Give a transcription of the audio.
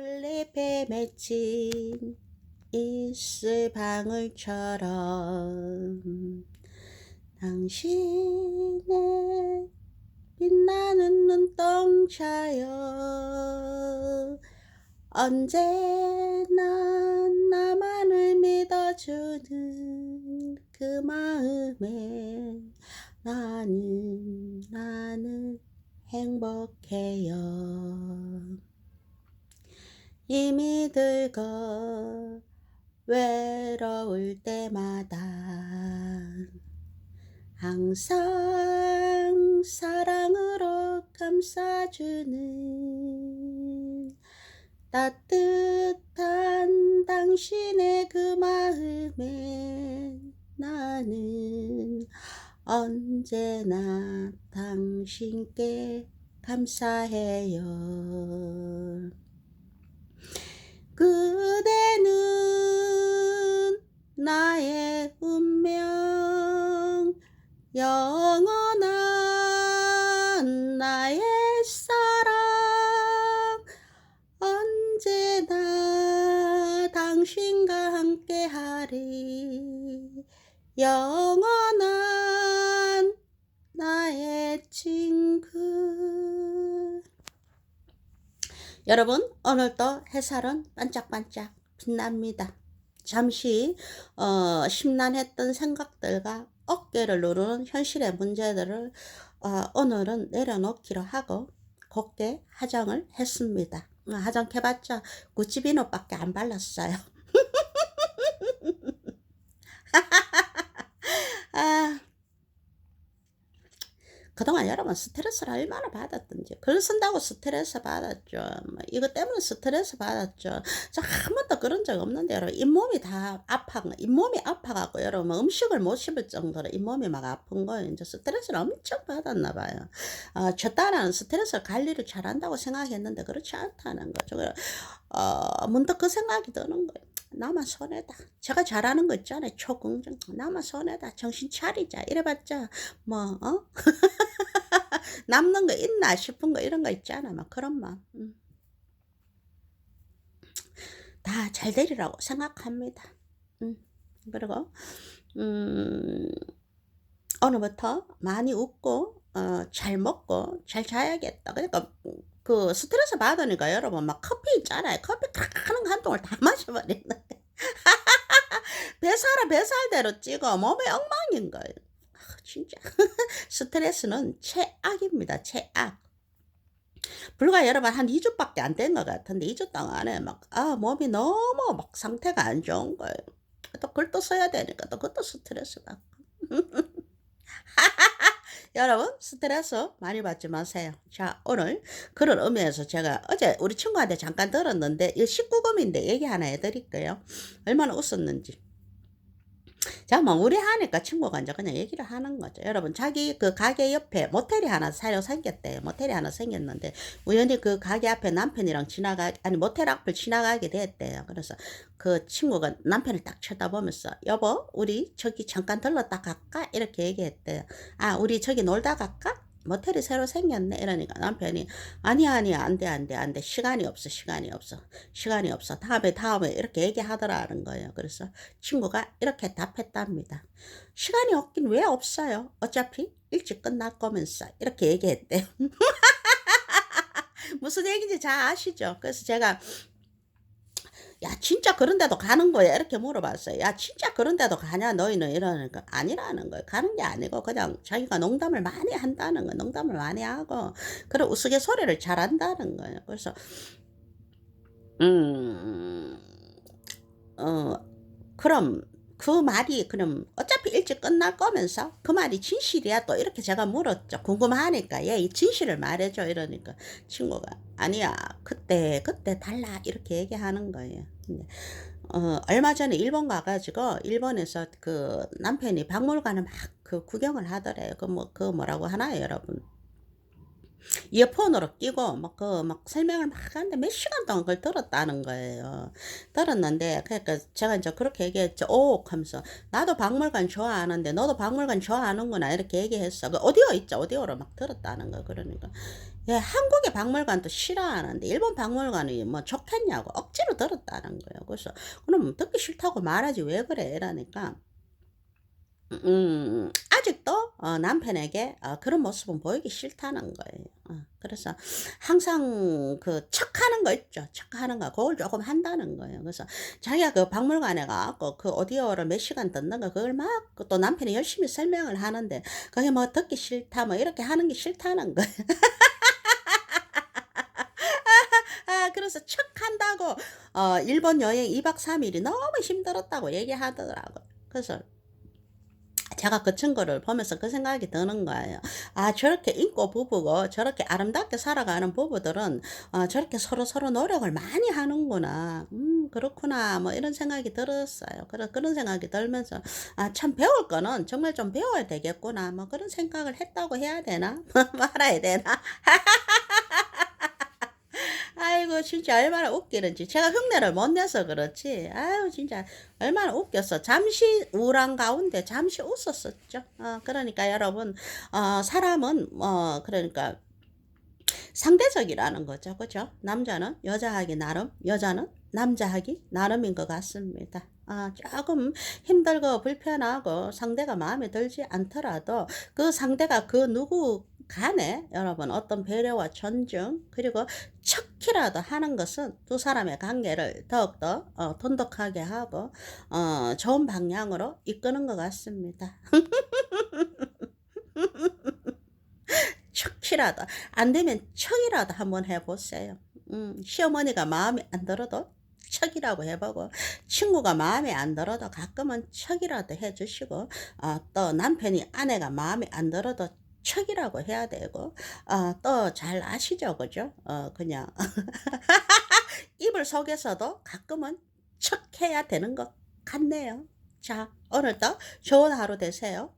풀잎에 맺힌 이슬 방울처럼 당신의 빛나는 눈동자여 언제나 나만을 믿어주는 그 마음에 나는 나는 행복해요 힘이 들고 외로울 때마다 항상 사랑으로 감싸주는 따뜻한 당신의 그 마음에 나는 언제나 당신께 감사해요. 그대는 나의 운명 영원한 나의 사랑. 언제나 당신과 함께 하리. 영원한 나의 친구 여러분 오늘도 햇살은 반짝반짝 빛납니다. 잠시 어, 심란했던 생각들과 어깨를 누르는 현실의 문제들을 어, 오늘은 내려놓기로 하고 곱게 화장을 했습니다. 어, 화장해봤자 구찌비누밖에 안 발랐어요. 아, 그동안 여러분 스트레스를 얼마나 받았던지 글 쓴다고 스트레스 받았죠. 뭐 이것 때문에 스트레스 받았죠. 저 한 번도 그런 적 없는데 여러분 잇몸이 다 아파 잇몸이 아파갖고 여러분 음식을 못 씹을 정도로 잇몸이 막 아픈 거예요. 이제 스트레스를 엄청 받았나 봐요. 어, 저 딸은 스트레스 관리를 잘한다고 생각했는데 그렇지 않다는 거죠. 어, 문득 그 생각이 드는 거예요 나만 손해다. 제가 잘하는 거 있잖아요. 초긍정. 나만 손해다. 정신 차리자. 이래봤자, 뭐, 어? 남는 거 있나 싶은 거 이런 거 있잖아. 막 그런 마음. 음. 다잘 되리라고 생각합니다. 음. 그리고, 음, 오늘부터 많이 웃고, 어, 잘 먹고, 잘 자야겠다. 그러니까, 그 스트레스 받으니까 여러분 막 커피 있잖아요. 커피 탁 하는 거한 통을 다 마셔버리는데. 배살아 배살대로 찍어 몸에 엉망인 거예요. 아, 진짜 스트레스는 최악입니다. 최악. 불과 여러분 한 2주밖에 안 된 것 같은데 2주 동안에 막 아 몸이 너무 막 상태가 안 좋은 거예요. 또 글도 써야 되니까 또 그것도 스트레스 받고. 여러분 스트레스 많이 받지 마세요. 자 오늘 그런 의미에서 제가 어제 우리 친구한테 잠깐 들었는데 이 19금인데 얘기 하나 해드릴게요. 얼마나 웃었는지. 자, 뭐, 우리 하니까 친구가 이제 그냥 얘기를 하는 거죠. 여러분, 자기 그 가게 옆에 모텔이 하나 새로 생겼대요. 모텔이 하나 생겼는데, 우연히 그 가게 앞에 남편이랑 지나가, 아니, 모텔 앞을 지나가게 됐대요. 그래서 그 친구가 남편을 딱 쳐다보면서, 여보, 우리 저기 잠깐 들렀다 갈까? 이렇게 얘기했대요. 아, 우리 저기 놀다 갈까? 모텔이 새로 생겼네? 이러니까 남편이 아니야 아니야 안돼 안돼 안돼. 시간이 없어 시간이 없어. 시간이 없어. 다음에 다음에 이렇게 얘기하더라는 거예요. 그래서 친구가 이렇게 답했답니다. 시간이 없긴 왜 없어요? 어차피 일찍 끝날 거면서 이렇게 얘기했대요. 무슨 얘기인지 잘 아시죠? 그래서 제가 야 진짜 그런 데도 가는 거야? 이렇게 물어봤어요. 야 진짜 그런 데도 가냐? 너희는? 이러니까 아니라는 거예요. 가는 게 아니고 그냥 자기가 농담을 많이 한다는 거예요. 농담을 많이 하고 그런 우스갯소리를 잘한다는 거예요. 그래서 음 어, 그럼 그 말이 그럼 어차피 일찍 끝날 거면서 그 말이 진실이야? 또 이렇게 제가 물었죠. 궁금하니까. 얘 이 진실을 말해줘. 이러니까 친구가 아니야. 그때 그때 달라. 이렇게 얘기하는 거예요. 어, 얼마 전에 일본 가가지고 일본에서 그 남편이 박물관을 막 그 구경을 하더래요. 그 뭐그 뭐라고 하나요 여러분 이어폰으로 끼고 막그 막 설명을 막 하는데 몇 시간 동안 그걸 들었다는 거예요. 들었는데 그러니까 제가 인제 그렇게 얘기했죠. "오." 하면서 "나도 박물관 좋아하는데 너도 박물관 좋아하는구나." 이렇게 얘기했어. 그 오디오 있죠. 오디오로 막 들었다는 거예요. 그러니까 예 한국의 박물관도 싫어하는데 일본 박물관이 뭐 좋겠냐고 억지로 들었다는 거예요. 그래서 "그럼 듣기 싫다고 말하지 왜 그래?" 이러니까 음 아직도 어 남편에게 어 그런 모습은 보이기 싫다는 거예요. 어 그래서 항상 그 척하는 거 있죠. 척하는 거 그걸 쪼금 한다는 거예요. 그래서 자기가 그 박물관에 가 갖고 그 오디오를 몇 시간 듣는 거 그걸 막그또 남편이 열심히 설명을 하는데 그게 뭐 듣기 싫다 뭐 이렇게 하는 게 싫다는 거예요. 아 그래서 척 한다고 어 일본 여행 2박 3 일이 너무 힘들었다고 얘기하더라고요. 그래서 제가 그 친구를 보면서 그 생각이 드는 거예요. '아 저렇게 인고 부부고 저렇게 아름답게 살아가는 부부들은 어 저렇게 서로 서로 노력을 많이 하는구나. 음 그렇구나.' 뭐 이런 생각이 들었어요. 그래 그런 생각이 들면서 '아 참 배울 거는 정말 좀 배워야 되겠구나.' 뭐 그런 생각을 했다고 해야 되나? 말아야 되나? 아이고 진짜 얼마나 웃기는지. 제가 흉내를 못 내서 그렇지. 아유 진짜 얼마나 웃겼어. 잠시 우울한 가운데 잠시 웃었었죠. 어 그러니까 여러분 어 사람은 어 그러니까 상대적이라는 거죠. 그죠 남자는 여자하기 나름 여자는 남자하기 나름인 것 같습니다. 아 조금 힘들고 불편하고 상대가 마음에 들지 않더라도 그 상대가 그 누구 간에 여러분 어떤 배려와 존중 그리고 척이라도 하는 것은 두 사람의 관계를 더욱더 어, 돈독하게 하고 어, 좋은 방향으로 이끄는 것 같습니다. 척이라도 안 되면 척이라도 한번 해보세요. 음, 시어머니가 마음에 안 들어도 척이라고 해보고 친구가 마음에 안 들어도 가끔은 척이라도 해주시고 어, 또 남편이 아내가 마음에 안 들어도 척이라고 해야 되고 어, 또잘 아시죠 그죠? 어, 그냥 이불 속에서도 가끔은 척해야 되는 것 같네요. 자 오늘도 좋은 하루 되세요.